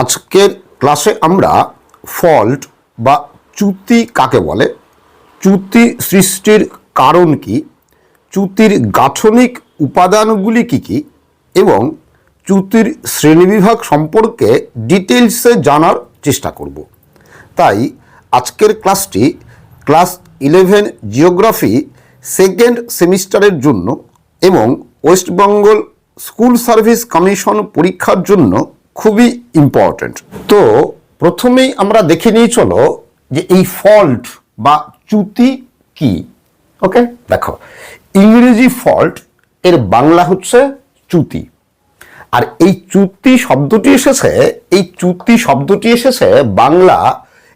আজকের ক্লাসে আমরা ফল্ট বা চ্যুতি কাকে বলে? চ্যুতি সৃষ্টির কারণ কি? চ্যুতির গাঠনিক উপাদানগুলি কি কি? এবং চ্যুতির শ্রেণীবিভাগ সম্পর্কে ডিটেলসে জানার চেষ্টা করব। তাই আজকের ক্লাসটি ক্লাস ইলেভেন জিওগ্রাফি সেকেন্ড সেমিস্টারের জন্য এবং ওয়েস্টবেঙ্গল স্কুল সার্ভিস কমিশন পরীক্ষার জন্য খুবই ইম্পর্ট্যান্ট তো প্রথমেই আমরা দেখে নিয়ে চলো, যে এই ফল্ট বা চ্যুতি কি? ওকে দেখো, ইংরেজি ফল্ট এর বাংলা হচ্ছে চ্যুতি। আর এই চ্যুতি শব্দটি এসেছে, এই চ্যুতি শব্দটি এসেছে বাংলা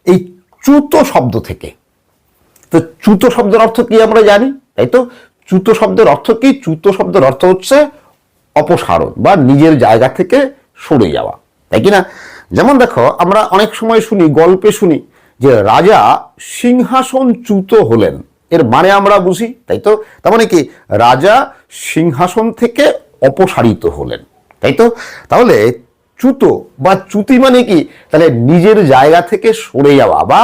এই চ্যুত শব্দ থেকে। তো চ্যুত শব্দের অর্থ কি আমরা জানি? তাই তো? চ্যুত শব্দের অর্থ কি? চ্যুত শব্দের অর্থ হচ্ছে অপসারণ বা নিজের জায়গা থেকে সরে যাওয়া। তাই কি না যেমন দেখো, আমরা অনেক সময় শুনি, গল্পে শুনি যে রাজা সিংহাসন চ্যুত হলেন। এর মানে আমরা বুঝি, তাই তো? তার মানে কি? রাজা সিংহাসন থেকে অপসারিত হলেন। তাই তো? তাহলে চ্যুত বা চ্যুতি মানে কি? তাহলে নিজের জায়গা থেকে সরে যাওয়া বা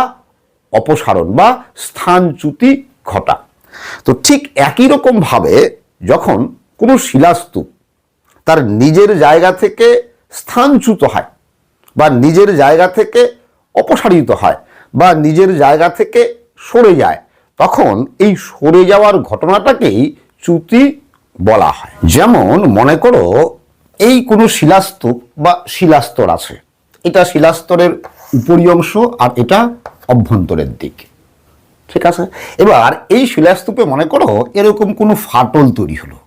অপসারণ বা স্থানচ্যুতি ঘটা। তো ঠিক একই রকম ভাবে যখন কোনো শিলাস্তূপ তার নিজের জায়গা থেকে স্থানচ্যুত হয় বা নিজের জায়গা থেকে অপসারিত হয় বা নিজের জায়গা থেকে সরে যায়, তখন এই সরে যাওয়ার ঘটনাটাকেই চ্যুতি বলা হয়। যেমন মনে করো এই কোনো শিলাস্তূপ বা শিলাস্তর আছে, এটা শিলাস্তরের উপরি অংশ আর এটা অভ্যন্তরের দিক, ঠিক আছে? এবার এই শিলাস্তূপে মনে করো এরকম কোনো ফাটল তৈরি হলো,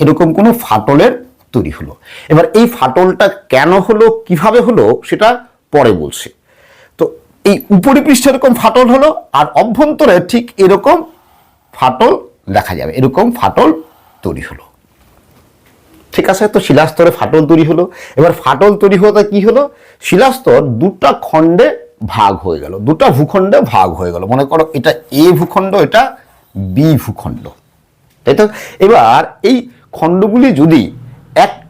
এরকম কোনো ফাটলের তৈরি হলো। এবার এই ফাটলটা কেন হলো, কীভাবে হলো, সেটা পরে বলছি। তো এই উপরি পৃষ্ঠে এরকম ফাটল হলো, আর অভ্যন্তরে ঠিক এরকম ফাটল দেখা যাবে, এরকম ফাটল তৈরি হলো। ঠিক আছে, তো শিলাস্তরে ফাটল তৈরি হলো। এবার ফাটল তৈরি হতে কি হলো? শিলাস্তর দুটা খণ্ডে ভাগ হয়ে গেল, দুটা ভূখণ্ডে ভাগ হয়ে গেল। মনে করো এটা এ ভূখণ্ড, এটা বি ভূখণ্ড। তাই তো? এবার এই খণ্ডগুলি যদি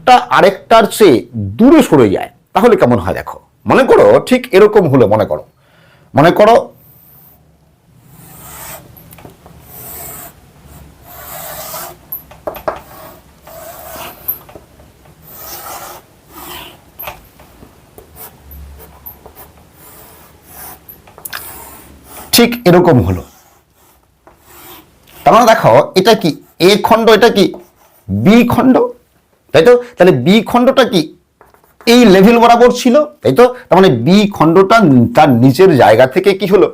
একটা আরেকটার চেয়ে দূরে সরে যায়। তাহলে কেমন হয় দেখো? মনে করো ঠিক এরকম হলো মনে করো। মনে করো ঠিক এরকম হলো। তার মানে দেখো, এটা কি এ খণ্ড, এটা কি বি খণ্ড? তাই তো তাহলে বি খণ্ডটা কি? এই লেভেল বরাবর ছিল তাই তো তার মানে বি খণ্ডটা তার নিচের জায়গা থেকে কি হলো?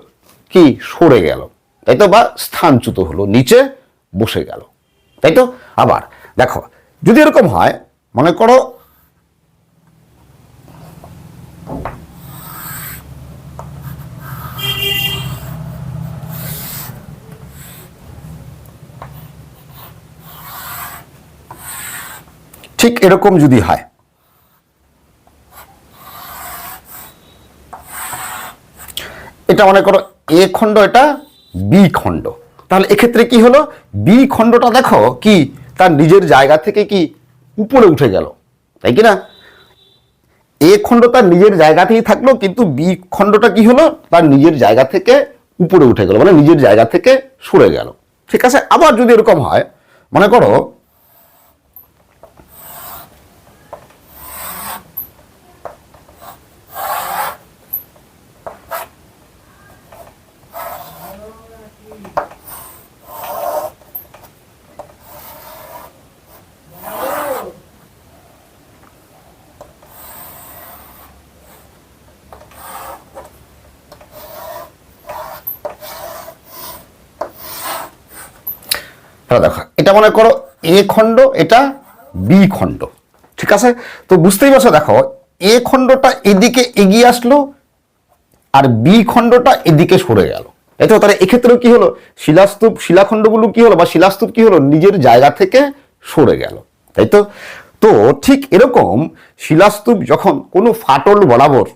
কি? সরে গেল। তাই তো বা স্থানচ্যুত হলো, নিচে বসে গেল। তাই তো আবার দেখো, যদি এরকম হয়, মনে করো ঠিক এরকম যদি হয়। এটা মনে করো এ খণ্ড, এটা বি খণ্ড। তাহলে এক্ষেত্রে কি হলো? বি খণ্ডটা দেখো কি, তার নিজের জায়গা থেকে কি উপরে উঠে গেল। তাই কি না? এ খণ্ড তার নিজের জায়গাতেই থাকল, কিন্তু বি খণ্ডটা কি হলো? তার নিজের জায়গা থেকে উপরে উঠে গেল মানে নিজের জায়গা থেকে সরে গেল। ঠিক আছে? আবার যদি এরকম হয়, মনে করো তাহলে দেখো, এটা মনে করো এ খণ্ড, এটা বি খণ্ড, ঠিক আছে? তো বুঝতেই পারছ, দেখো, এ খণ্ডটা এদিকে এগিয়ে আসলো আর বি খণ্ডটা এদিকে সরে গেল। তাই তো, তাহলে এক্ষেত্রেও কি হলো? শিলাস্তূপ, শিলাখণ্ডগুলো কি হলো বা শিলাস্তূপ কি হলো? নিজের জায়গা থেকে সরে গেল, তাই তো? তো ঠিক এরকম শিলাস্তূপ যখন কোনো ফাটল বরাবর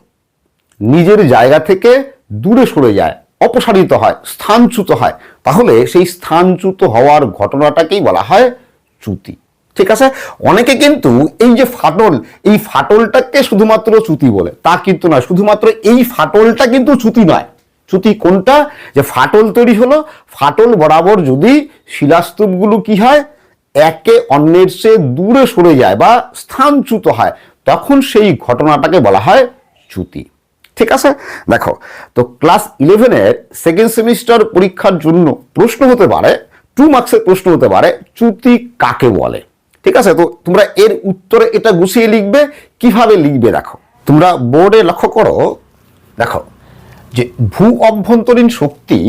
নিজের জায়গা থেকে দূরে সরে যায়, অপসারিত হয়, স্থানচ্যুত হয় তাহলে সেই স্থানচ্যুত হওয়ার ঘটনাটাকেই বলা হয় চ্যুতি। ঠিক আছে? অনেকে কিন্তু এই যে ফাটল, এই ফাটলটাকে শুধুমাত্র চ্যুতি বলে। তা কিন্তু নয়, শুধুমাত্র এই ফাটলটা কিন্তু চ্যুতি নয়। চ্যুতি কোনটা? যে ফাটল তৈরি হলো, ফাটল বরাবর যদি শিলাস্তূপগুলো কি হয়? একে অন্যের চেয়ে দূরে সরে যায় বা স্থানচ্যুত হয়, তখন সেই ঘটনাটাকে বলা হয় চ্যুতি। ঠিক আছে? দেখো, তো ক্লাস ইলেভেনের সেকেন্ড সেমিস্টার পরীক্ষার জন্য প্রশ্ন হতে পারে টু মার্কসের প্রশ্ন হতে পারে চ্যুতি কাকে বলে? ঠিক আছে? তো তোমরা এর উত্তরে এটা গুছিয়ে লিখবে, কীভাবে লিখবে দেখো। তোমরা বোর্ডে লক্ষ্য করো, দেখো, যে ভূ অভ্যন্তরীণ শক্তি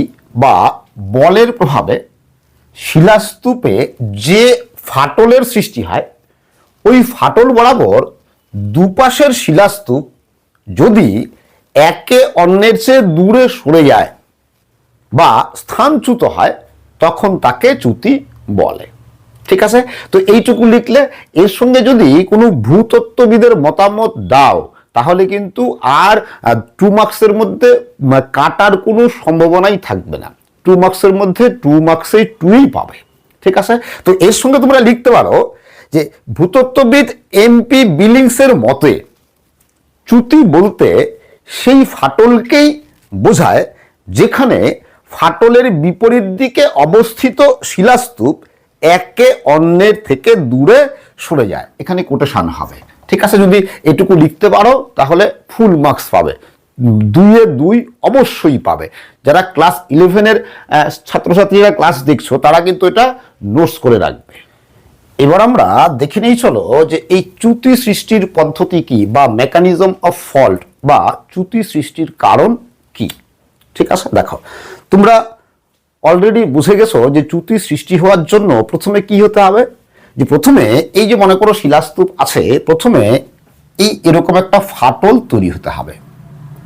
বা বলের প্রভাবে শিলাস্তূপে যে ফাটলের সৃষ্টি হয়, ওই ফাটল বরাবর দুপাশের শিলাস্তূপ যদি একে অন্যের চেয়ে দূরে সরে যায় বা স্থানচ্যুত হয়, তখন তাকে চ্যুতি বলে। ঠিক আছে? তো এইটুকু লিখলে এর সঙ্গে যদি কোনো ভূতত্ত্ববিদের মতামত দাও, তাহলে কিন্তু আর টু মার্কসের মধ্যে কাটার কোনো সম্ভাবনাই থাকবে না। টু মার্কসের মধ্যে টু মার্কসে টুই পাবে। ঠিক আছে? তো এর সঙ্গে তোমরা লিখতে পারো যে ভূতত্ত্ববিদ এমপি বিলিংসের মতে, চ্যুতি বলতে সেই ফাটলকেই বোঝায় যেখানে ফাটলের বিপরীত দিকে অবস্থিত শিলাস্তূপ একে অন্যের থেকে দূরে সরে যায়। এখানে কোটেশন হবে। ঠিক আছে, যদি এটুকু লিখতে পারো, তাহলে ফুল মার্কস পাবে। দুইয়ে দুই অবশ্যই পাবে। যারা ক্লাস ইলেভেনের ছাত্রছাত্রীরা ক্লাস দেখছ, তারা কিন্তু এটা নোটস করে রাখবে। এবার আমরা দেখে নেই, চলো, যে এই চ্যুতি সৃষ্টির পদ্ধতি কি বা মেকানিজম অফ ফল্ট বা চ্যুতি সৃষ্টির কারণ কি? ঠিক আছে, দেখো। তোমরা অলরেডি বুঝে গেছো যে চ্যুতি সৃষ্টি হওয়ার জন্য প্রথমে কি হতে হবে? যে প্রথমে এই যে মনে করো শিলাস্তূপ আছে, প্রথমে এই এরকম একটা ফাটল তৈরি হতে হবে।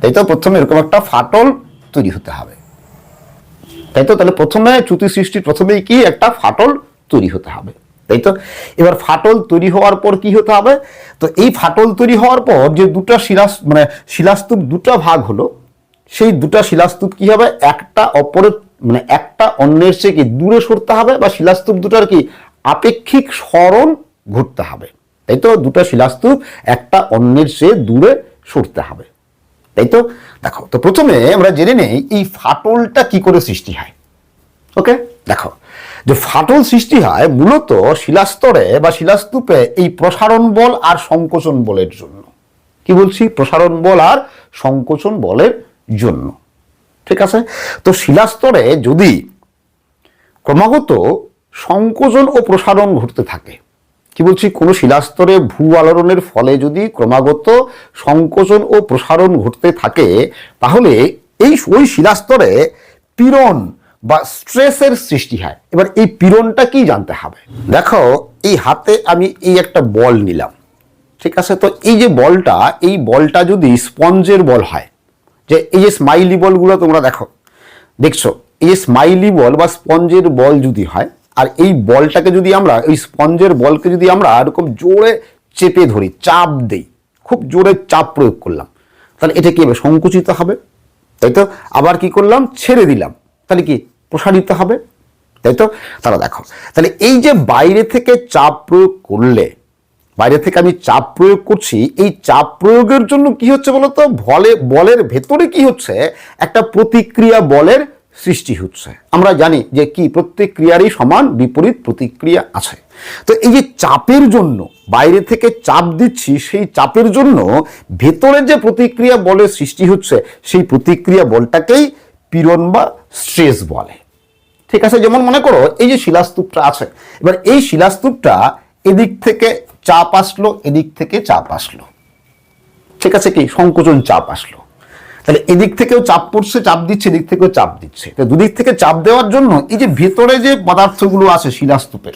তাই তো? প্রথমে এরকম একটা ফাটল তৈরি হতে হবে। তাই তো? তাহলে প্রথমে চ্যুতি সৃষ্টির প্রথমেই কি? একটা ফাটল তৈরি হতে হবে। তাই তো এবার ফাটল তৈরি হওয়ার পর কি হতে হবে? তো এই ফাটল তৈরি হওয়ার পর যে দুটা শিলাস মানে শিলাস্তূপ দুটা ভাগ হলো, সেই দুটা শিলাস্তূপ কি হবে? একটা অপরের মানে একটা অন্যের চেয়ে কি দূরে সরতে হবে বা শিলাস্তূপ দুটার কি আপেক্ষিক স্মরণ ঘটতে হবে? তাই তো দুটা শিলাস্তূপ একটা অন্যের চেয়ে দূরে সরতে হবে। তাই তো দেখো, তো প্রথমে আমরা জেনে নেই এই ফাটলটা কি করে সৃষ্টি হয়। ওকে? দেখো যে ফাটল সৃষ্টি হয় মূলত শিলাস্তরে বা শিলাস্তূপে এই প্রসারণ বল আর সংকোচন বলের জন্য। কি বলছি? প্রসারণ বল আর সংকোচন বলের জন্য। ঠিক আছে? তো শিলাস্তরে যদি ক্রমাগত সংকোচন ও প্রসারণ ঘটতে থাকে, কি বলছি? কোনো শিলাস্তরে ভূ আলোড়নের ফলে যদি ক্রমাগত সংকোচন ও প্রসারণ ঘটতে থাকে, তাহলে এই ওই শিলাস্তরে পীড়ন বা স্ট্রেসের সৃষ্টি হয়। এবার এই পীড়নটা কি জানতে হবে? দেখো, এই হাতে আমি এই একটা বল নিলাম। ঠিক আছে? তো এই যে বলটা, এই বলটা যদি স্পঞ্জের বল হয়, যে এই যে স্মাইলি বলগুলো তোমরা দেখো, দেখছ? এই যে স্মাইলি বল বা স্পঞ্জের বল যদি হয়, আর এই বলটাকে যদি আমরা, এই স্পঞ্জের বলকে যদি আমরা এরকম জোরে চেপে ধরি, চাপ দেই, খুব জোরে চাপ প্রয়োগ করলাম, তাহলে এটা কি হবে সংকুচিত হবে। তাই তো? আবার কি করলাম? ছেড়ে দিলাম। তাহলে কি? প্রসারিত হবে, তাই তো? তাহলে দেখো, তাহলে এই যে বাইরে থেকে চাপ প্রয়োগ করলে, বাইরে থেকে আমি চাপ প্রয়োগ করছি, এই চাপ প্রয়োগের জন্য কি হচ্ছে বলতো? বলে, বলের ভেতরে কি হচ্ছে? একটা প্রতিক্রিয়া বলের সৃষ্টি হচ্ছে। আমরা জানি যে কি প্রত্যেক ক্রিয়ারই সমান, বিপরীত প্রতিক্রিয়া আছে। তো এই যে চাপের জন্য, বাইরে থেকে চাপ দিচ্ছি, সেই চাপের জন্য ভেতরে যে প্রতিক্রিয়া বলের সৃষ্টি হচ্ছে, সেই প্রতিক্রিয়া বলটাকেই পীড়ন বা স্ট্রেস বলে। ঠিক আছে, যেমন মনে করো, এই যে শিলাস্তূপটা আছে, এবার এই শিলাস্তূপটা এদিক থেকে চাপ আসলো, এদিক থেকে চাপ আসলো। ঠিক আছে কি? সংকোচন চাপ আসলো। তাহলে এদিক থেকেও চাপ পড়ছে, চাপ দিচ্ছে, এদিক থেকেও চাপ দিচ্ছে। তো দুদিক থেকে চাপ দেওয়ার জন্য এই যে ভেতরে যে পদার্থগুলো আছে শিলাস্তূপের,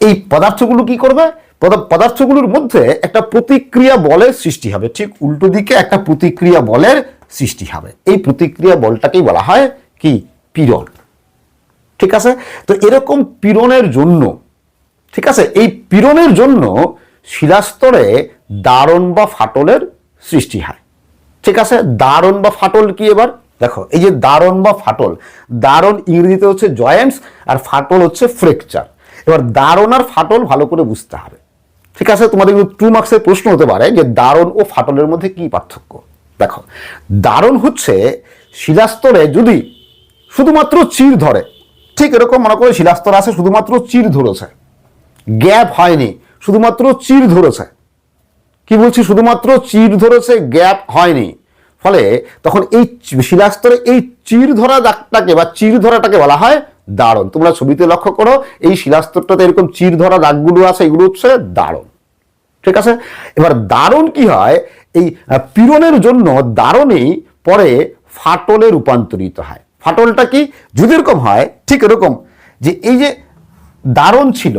এই পদার্থগুলো কি করবে? পদা- পদার্থগুলোর মধ্যে একটা প্রতিক্রিয়া বলের সৃষ্টি হবে। ঠিক উল্টো দিকে একটা প্রতিক্রিয়া বলের সৃষ্টি হবে। এই প্রতিক্রিয়া বলটাকেই বলা হয় কি? পীড়ন ঠিক আছে? তো এরকম পীড়নের জন্য, ঠিক আছে? এই পীড়নের জন্য শিলাস্তরে দারণ বা ফাটলের সৃষ্টি হয়। ঠিক আছে? দারণ বা ফাটল কি এবার? দেখো, এই যে দারণ বা ফাটল, দারণ ইংরেজিতে হচ্ছে জয়েন্টস আর ফাটল হচ্ছে ফ্রেকচার এবার দারণ আর ফাটল ভালো করে বুঝতে হবে। ঠিক আছে? তোমাদের কিন্তু টু মার্কসের প্রশ্ন হতে পারে যে দারণ ও ফাটলের মধ্যে কি পার্থক্য? দেখো, দারণ হচ্ছে শিলাস্তরে যদি শুধুমাত্র চির ধরে ঠিক এরকম মনে করে শিলাস্তর আছে, শুধুমাত্র চির ধরেছে। গ্যাপ হয়নি, শুধুমাত্র চির ধরেছে। কি বলছি? শুধুমাত্র চির ধরেছে, গ্যাপ হয়নি। ফলে তখন এই শিলাস্তরে এই চির ধরা দাগটাকে বা চির ধরাটাকে বলা হয় দারণ। তোমরা ছবিতে লক্ষ্য করো, এই শিলাস্তরটাতে এরকম চির ধরা দাগগুলো আছে, এগুলো হচ্ছে দারণ। ঠিক আছে? এবার দারণ কি হয়? এই পীড়নের জন্য দারণেই পরে ফাটলে রূপান্তরিত হয়। ফাটলটা কি? যদি এরকম হয়, ঠিক এরকম যে এই যে দারণ ছিল,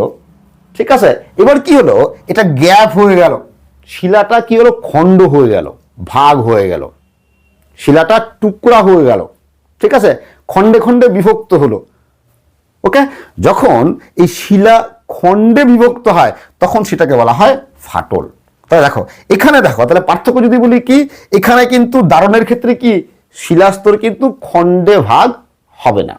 ঠিক আছে? এবার কি হলো? এটা গ্যাপ হয়ে গেল। শিলাটা কি হলো? খণ্ড হয়ে গেল, ভাগ হয়ে গেল। শিলাটা টুকরা হয়ে গেল, ঠিক আছে? খণ্ডে খণ্ডে বিভক্ত হলো। ওকে? যখন এই শিলা খণ্ডে বিভক্ত হয়, তখন সেটাকে বলা হয় ফাটল। তাহলে দেখো, এখানে দেখো, তাহলে পার্থক্য যদি বলি কি? এখানে কিন্তু দারণের ক্ষেত্রে কি? শিলাস্তর কিন্তু খণ্ডে ভাগ হবে না।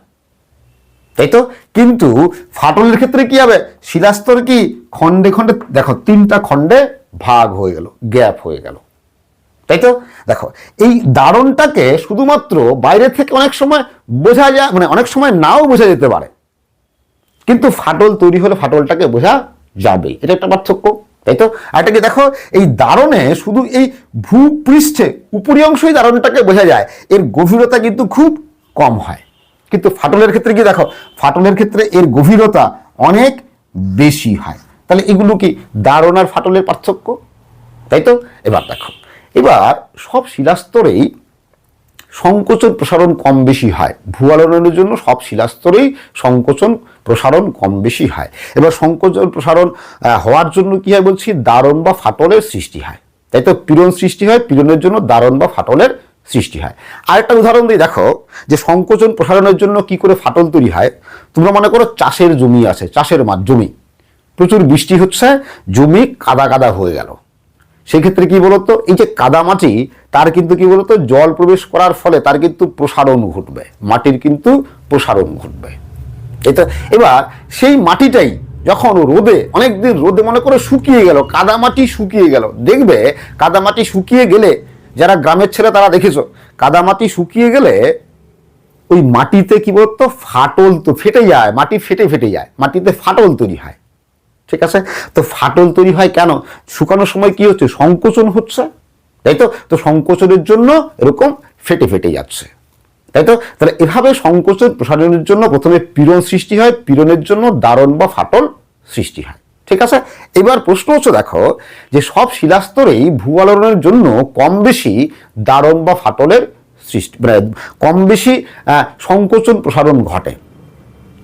তাই তো? কিন্তু ফাটলের ক্ষেত্রে কি হবে? শিলাস্তর কি খণ্ডে খণ্ডে, দেখো, তিনটা খণ্ডে ভাগ হয়ে গেল, গ্যাপ হয়ে গেল। তাই তো? দেখো, এই দারণটাকে শুধুমাত্র বাইরে থেকে অনেক সময় বোঝা যায় মানে অনেক সময় নাও বোঝা যেতে পারে। কিন্তু ফাটল তৈরি হলে ফাটলটাকে বোঝা যাবে এটা একটা পার্থক্য। তাই তো এটাকে দেখো, এই দারণে শুধু এই ভূপৃষ্ঠে উপরি অংশই দারণটাকে বোঝা যায়। এর গভীরতা কিন্তু খুব কম হয়। কিন্তু ফাটলের ক্ষেত্রে কি দেখো, ফাটলের ক্ষেত্রে এর গভীরতা অনেক বেশি হয়। তাহলে এগুলো কি দারণ আর ফাটলের পার্থক্য? তাই তো এবার দেখো, এবার সব শিলাস্তরেই সংকোচন প্রসারণ কম বেশি হয়। ভূ ভূয়ালনের জন্য সব শিলাস্তরেই সংকোচন প্রসারণ কম বেশি হয়। এবার সংকোচন প্রসারণ হওয়ার জন্য কি হয় বলছি? দারণ বা ফাটলের সৃষ্টি হয়। তাই তো পীড়ন সৃষ্টি হয়, পীড়নের জন্য দারণ বা ফাটলের সৃষ্টি হয়। আরেকটা উদাহরণ দিয়ে দেখো, যে সংকোচন প্রসারণের জন্য কি করে ফাটল তৈরি হয়? তোমরা মনে করো চাষের জমি আছে, চাষের মাঠ, জমি। প্রচুর বৃষ্টি হচ্ছে, জমি কাদা কাদা হয়ে গেল। সেক্ষেত্রে কি বলতো? এই যে কাদামাটি তার কিন্তু কি বলতো? জল প্রবেশ করার ফলে তার কিন্তু প্রসারণ ঘটবে। মাটির কিন্তু প্রসারণ ঘটবে। তো এবার সেই মাটিটাই যখন রোদে অনেক দিন রোদে মনে করে শুকিয়ে গেল কাদামাটি শুকিয়ে গেল। দেখবে কাদামাটি শুকিয়ে গেলে, যারা গ্রামের ছেলে তারা দেখেছ কাদামাটি শুকিয়ে গেলে ওই মাটিতে কি বলতো, ফাটল তো ফেটে যায়, মাটি ফেটে ফেটে যায়, মাটিতে ফাটল তৈরি হয়। ঠিক আছে? তো ফাটল তৈরি হয় কেন? শুকানোর সময় কি হচ্ছে? সংকোচন হচ্ছে। তাই তো? তো সংকোচনের জন্য এরকম ফেটে ফেটে যাচ্ছে। তাই তো? তাহলে এভাবে সংকোচন প্রসারণের জন্য প্রথমে পীড়ন সৃষ্টি হয়, পীড়নের জন্য দারণ বা ফাটল সৃষ্টি হয়। ঠিক আছে? এবার প্রশ্ন হচ্ছে, দেখো, যে সব শিলাস্তরেই ভূয়ালনের জন্য কম বেশি দারণ বা ফাটলের সৃষ্টি মানে কম বেশি সংকোচন প্রসারণ ঘটে।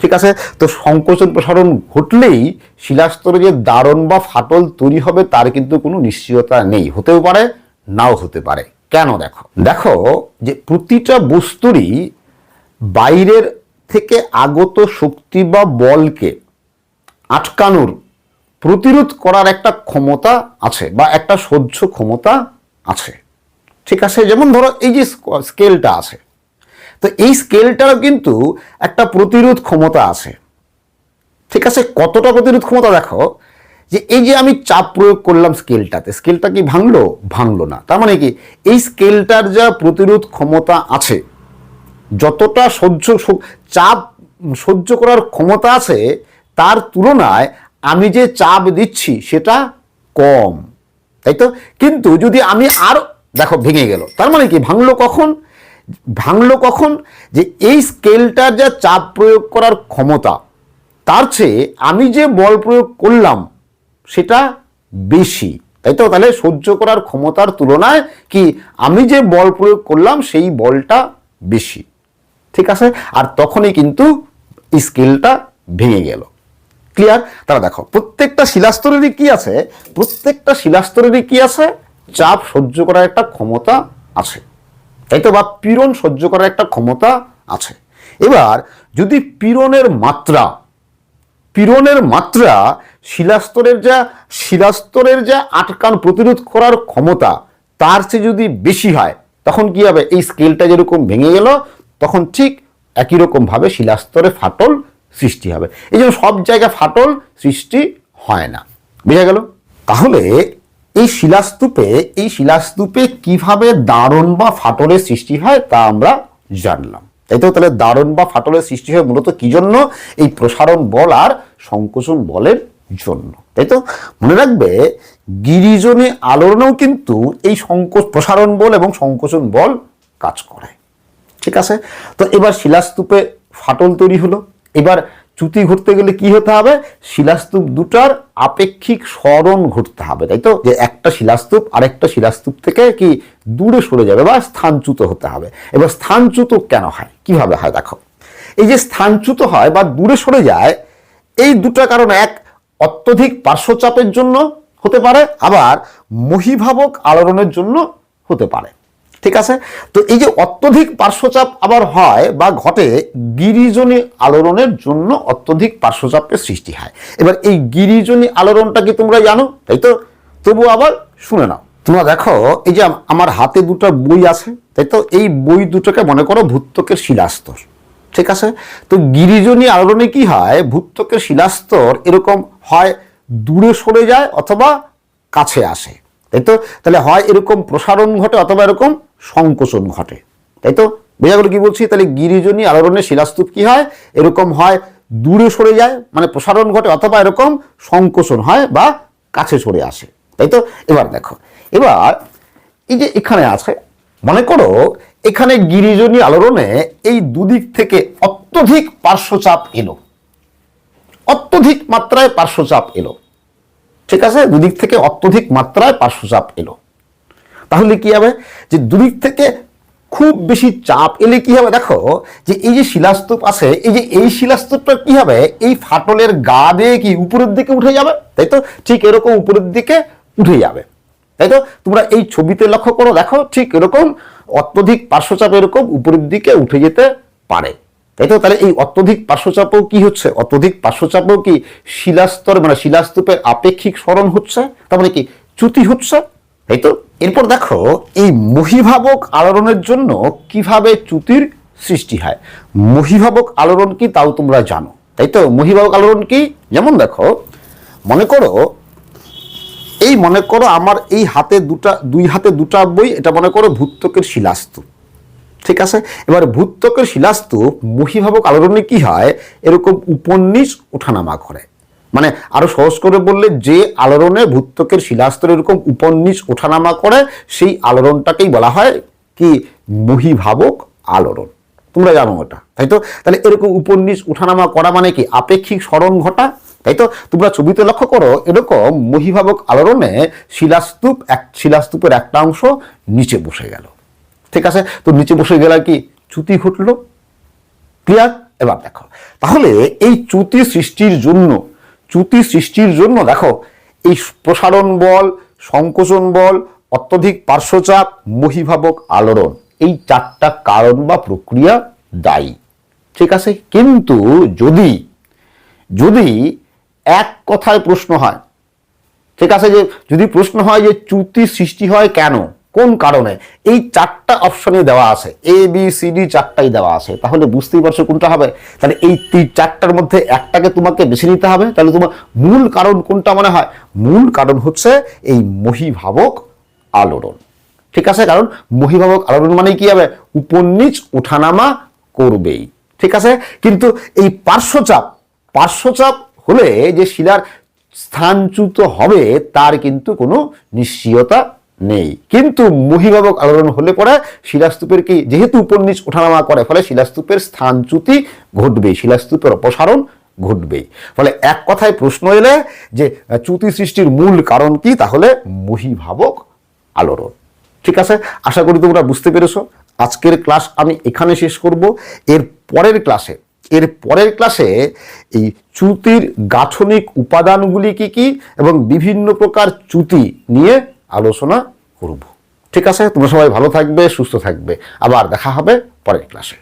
ঠিক আছে? তো সংকোচন প্রসারণ ঘটলেই শিলাস্তরে যে দারণ বা ফাটল তৈরি হবে, তার কিন্তু কোনো নিশ্চয়তা নেই। হতেও পারে, নাও হতে পারে। কেন দেখো? দেখো যে প্রতিটা বস্তুরই বাইরের থেকে আগত শক্তি বা বলকে আটকানোর প্রতিরোধ করার একটা ক্ষমতা আছে বা একটা সহ্য ক্ষমতা আছে। ঠিক আছে? যেমন ধরো এই যে স্কেলটা আছে। তো এই স্কেলটারও কিন্তু একটা প্রতিরোধ ক্ষমতা আছে। ঠিক আছে? কতটা প্রতিরোধ ক্ষমতা দেখো? যে এই যে আমি চাপ প্রয়োগ করলাম স্কেলটাতে, স্কেলটা কি ভাঙলো? ভাঙলো না। তার মানে কি, এই স্কেলটার যা প্রতিরোধ ক্ষমতা আছে, যতটা সহ্য চাপ সহ্য করার ক্ষমতা আছে, তার তুলনায় আমি যে চাপ দিচ্ছি সেটা কম। তাই তো? কিন্তু যদি আমি আর, দেখো ভেঙে গেল। তার মানে কি, ভাঙলো কখন? ভাঙলো কখন? যে এই স্কেলটার যা চাপ প্রয়োগ করার ক্ষমতা, তার চেয়ে আমি যে বল প্রয়োগ করলাম সেটা বেশি। তাই তো? তাহলে সহ্য করার ক্ষমতার তুলনায় কি আমি যে বল প্রয়োগ করলাম, সেই বলটা বেশি। ঠিক আছে? আর তখনই কিন্তু স্কেলটা ভেঙে গেল। ক্লিয়ার তারা দেখো, প্রত্যেকটা শিলাস্তরেরই কি আছে? প্রত্যেকটা শিলাস্তরেরই কি আছে? চাপ সহ্য করার একটা ক্ষমতা আছে। তাই তো? বা পীড়ন সহ্য করার একটা ক্ষমতা আছে। এবার যদি পীড়নের মাত্রা পীড়নের মাত্রা শিলাস্তরের যা শিলাস্তরের যা আটকান প্রতিরোধ করার ক্ষমতা, তার চেয়ে যদি বেশি হয়, তখন কি হবে? এই স্কেলটা যেরকম ভেঙে গেল, তখন ঠিক একই রকমভাবে শিলাস্তরে ফাটল সৃষ্টি হবে। এই জন্য সব জায়গায় ফাটল সৃষ্টি হয় না। বোঝা গেল? তাহলে এই শিলাস্তূপে এই শিলাস্তূপে কীভাবে দারণ বা ফাটলের সৃষ্টি হয় তা আমরা জানলাম। তাই তো? তাহলে দারণ বা ফাটলের সৃষ্টি হয় মূলত কি জন্য? এই প্রসারণ বল আর সংকোচন বলের জন্য। তাই তো? মনে রাখবে, গিরিজনে আলোড়নেও কিন্তু এই সংকোচ, প্রসারণ বল এবং সংকোচন বল কাজ করে। ঠিক আছে? তো এবার শিলাস্তূপে ফাটল তৈরি হলো। এবার চ্যুতি ঘটতে গেলে কি হতে হবে? শিলাস্তূপ দুটার আপেক্ষিক স্মরণ ঘটতে হবে, তাই তো? যে একটা শিলাস্তূপ আরেকটা শিলাস্তূপ থেকে কি দূরে সরে যাবে বা স্থানচ্যুত হতে হবে। এবার স্থানচ্যুত কেন হয়? কীভাবে হয়? দেখো। এই যে স্থানচ্যুত হয় বা দূরে সরে যায়, এই দুটা কারণ এক অত্যধিক পার্শ্বচাপের জন্য হতে পারে, আবার মহিভাবক আলোড়নের জন্য হতে পারে। ঠিক আছে? তো এই যে অত্যধিক পার্শ্বচাপ আবার হয় বা ঘটে, গিরিজনী আলোড়নের জন্য অত্যধিক পার্শ্বচাপের সৃষ্টি হয়। এবার এই গিরিজনী আলোড়নটা কি তোমরা জানো? তাই তো? তবু আবার শুনে নাও। তোমরা দেখো, এই যে আমার হাতে দুটো বই আছে, তাই তো? এই বই দুটোকে মনে করো ভূত্বকের শিলাস্তর। ঠিক আছে? তো গিরিজনী আলোড়নে কি হয়? ভূত্বকের শিলাস্তর এরকম হয় দূরে সরে যায় অথবা কাছে আসে। তাই তো? তাহলে হয় এরকম প্রসারণ ঘটে অথবা এরকম সংকোচন ঘটে। তাই তো? বোঝা গেল কি বলছি? তাহলে গিরিজনী আলোড়নের শিলাস্তূপ কি হয়? এরকম হয় দূরে সরে যায় মানে প্রসারণ ঘটে অথবা এরকম সংকোচন হয় বা কাছে সরে আসে। তাই তো? এবার দেখো, এবার এই যে এখানে আছে, মনে করো এখানে গিরিজনী আলোড়নে এই দুদিক থেকে অত্যধিক পার্শ্বচাপ এলো। অত্যধিক মাত্রায় পার্শ্বচাপ এলো। ঠিক আছে? দুদিক থেকে অত্যধিক মাত্রায় পার্শ্বচাপ এলো। তাহলে কি হবে? যে দুদিক থেকে খুব বেশি চাপ এলে কি হবে? দেখো, যে এই যে শিলাস্তূপ আছে, এই যে এই শিলাস্তূপটা কি হবে? এই ফাটলের গা দিয়ে কি উপরের দিকে উঠে যাবে? তাই তো? ঠিক এরকম উপরের দিকে উঠে যাবে। তাই তো? তোমরা এই ছবিতে লক্ষ্য করো, দেখো, ঠিক এরকম অত্যধিক পার্শ্বচাপ এরকম উপরের দিকে উঠে যেতে পারে। তাই তো? তাহলে এই অত্যধিক পার্শ্বচাপও কি হচ্ছে? অত্যধিক পার্শ্বচাপও কি শিলাস্তর মানে শিলাস্তূপের আপেক্ষিক স্মরণ হচ্ছে? তার মানে কি চ্যুতি হচ্ছে? তাই তো? এরপর দেখো, এই মহিভাবক আলোড়নের জন্য কীভাবে চ্যুতির সৃষ্টি হয়? মহিভাবক আলোড়ন কি তাও তোমরা জানো। তাই তো? মহিভাবক আলোড়ন কি? যেমন দেখো, মনে করো, এই মনে করো আমার এই হাতে দুটা, দুই হাতে দুটা বই, এটা মনে করো ভূত্বকের শিলাস্তূপ। ঠিক আছে? এবার ভূত্বকের শিলাস্তূপ মহিভাবক আলোড়নে কি হয়? এরকম উপন্যাস ওঠানামা করে। মানে আরও সহজ করে বললে যে আলোড়নে ভূত্বকের শিলাস্তর এরকম উপন্যাস ওঠানামা করে, সেই আলোড়নটাকেই বলা হয় কি? মহিভাবক আলোড়ন। তোমরা জানো ওটা তাই তো? তাহলে এরকম উপন্যাস উঠানামা করা মানে কি? আপেক্ষিক স্মরণ ঘটা, তাই তো? তোমরা ছবিতে লক্ষ্য করো, এরকম মহিভাবক আলোড়নে শিলাস্তূপ এক শিলাস্তূপের একটা অংশ নিচে বসে গেল। ঠিক আছে? তো নিচে বসে গেলে কি চ্যুতি ঘটলো। ক্লিয়ার? এবার দেখো। তাহলে এই চ্যুতি সৃষ্টির জন্য, চ্যুতি সৃষ্টির জন্য দেখো, এই প্রসারণ বল, সংকোচন বল, অত্যধিক পার্শ্বচাপ মহিভাবক আলোড়ন, এই চারটা কারণ বা প্রক্রিয়া দায়ী। ঠিক আছে? কিন্তু যদি যদি এক কথায় প্রশ্ন হয়, ঠিক আছে যে, যদি প্রশ্ন হয় যে চ্যুতি সৃষ্টি হয় কেন? কোন কারণে? এই চারটা অপশনে দেওয়া আছে। এ বি সি ডি চারটাই দেওয়া আছে। তাহলে বুঝতেই পারছ কোনটা হবে? তাহলে এই চারটার মধ্যে একটাকে তোমাকে বেছে নিতে হবে। তাহলে তোমার মূল কারণ কোনটা মনে হয়? মূল কারণ হচ্ছে এই মহিভাবক আলোড়ন। ঠিক আছে? কারণ মহিভাবক আলোড়ন মানে কি হবে? উপন্যাস ওঠানামা করবেই। ঠিক আছে? কিন্তু এই পার্শ্বচাপ পার্শ্বচাপ হলে যে শিলার স্থানচ্যুত হবে, তার কিন্তু কোনো নিশ্চয়তা নেই। কিন্তু মহিভাবক আলোড়ন হলে পরে শিলাস্তূপের কি যেহেতু উপন্যাস ওঠানামা করে, ফলে শিলাস্তূপের স্থানচ্যুতি ঘটবেই, শিলাস্তূপের অপসারণ ঘটবেই। ফলে এক কথায় প্রশ্ন এলে যে, চ্যুতি সৃষ্টির মূল কারণ কি, তাহলে মহিভাবক আলোড়ন। ঠিক আছে? আশা করি তোমরা বুঝতে পেরেছ। আজকের ক্লাস আমি এখানে শেষ করব। এর পরের ক্লাসে, এর পরের ক্লাসে এই চ্যুতির গাঠনিক উপাদানগুলি কি কি এবং বিভিন্ন প্রকার চ্যুতি নিয়ে আলোচনা করব। ঠিক আছে? তোমরা সবাই ভালো থাকবে, সুস্থ থাকবে। আবার দেখা হবে পরের ক্লাসে।